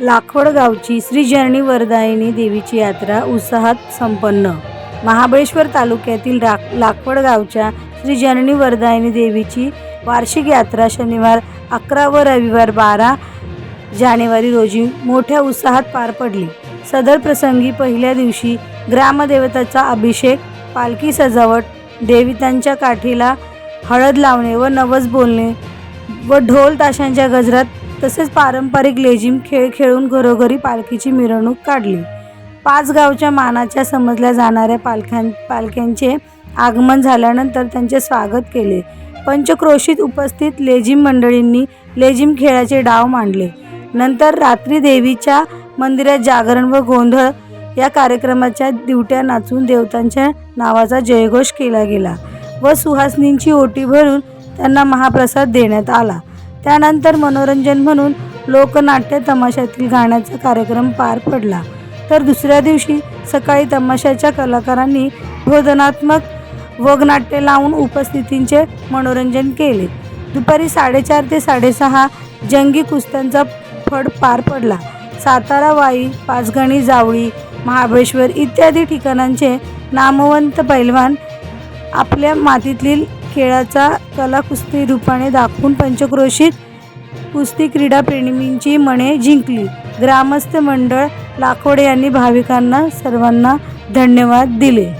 लाखवड गावची श्री जननी वरदायिनी देवीची यात्रा उत्साहात संपन्न. महाबळेश्वर तालुक्यातील रा लाखवड गावच्या श्री जननी वरदायिनी देवीची वार्षिक यात्रा शनिवार अकरा व रविवार बारा जानेवारी रोजी मोठ्या उत्साहात पार पडली. सदर प्रसंगी पहिल्या दिवशी ग्रामदेवताचा अभिषेक पालखी सजावट देवितांच्या काठीला हळद लावणे व नवस बोलणे व ढोल ताशांच्या गजरात तसेच पारंपरिक लेझिम खेळ खेळून घरोघरी पालखीची मिरवणूक काढली. पाच गावच्या मानाच्या समजल्या जाणाऱ्या पालख्यां पालख्यांचे आगमन झाल्यानंतर त्यांचे स्वागत केले. पंचक्रोशीत उपस्थित लेझिम मंडळींनी लेझिम खेळाचे डाव मांडले. नंतर रात्री देवीच्या मंदिरात जागरण व गोंधळ या कार्यक्रमाच्या दिवट्या नाचून देवतांच्या नावाचा जयघोष केला गेला व सुहासनींची ओटी भरून त्यांना महाप्रसाद देण्यात आला. त्यानंतर मनोरंजन म्हणून लोकनाट्य तमाशातील गाण्याचा कार्यक्रम पार पडला. तर दुसऱ्या दिवशी सकाळी तमाशाच्या कलाकारांनी बोधनात्मक वगनाट्य लावून उपस्थितींचे मनोरंजन केले. दुपारी साडेचार ते साडेसहा जंगी कुस्त्यांचा फड पार पडला. सातारा वाई पाचगणी जावळी महाबळेश्वर इत्यादी ठिकाणांचे नामवंत पैलवान आपल्या मातीतील खेळाचा कला कुस्ती रूपाने दाखवून पंचक्रोशीत कुस्ती क्रीडा प्रेमींची मने जिंकली. ग्रामस्थ मंडळ लाखोडे यांनी भाविकांना सर्वांना धन्यवाद दिले.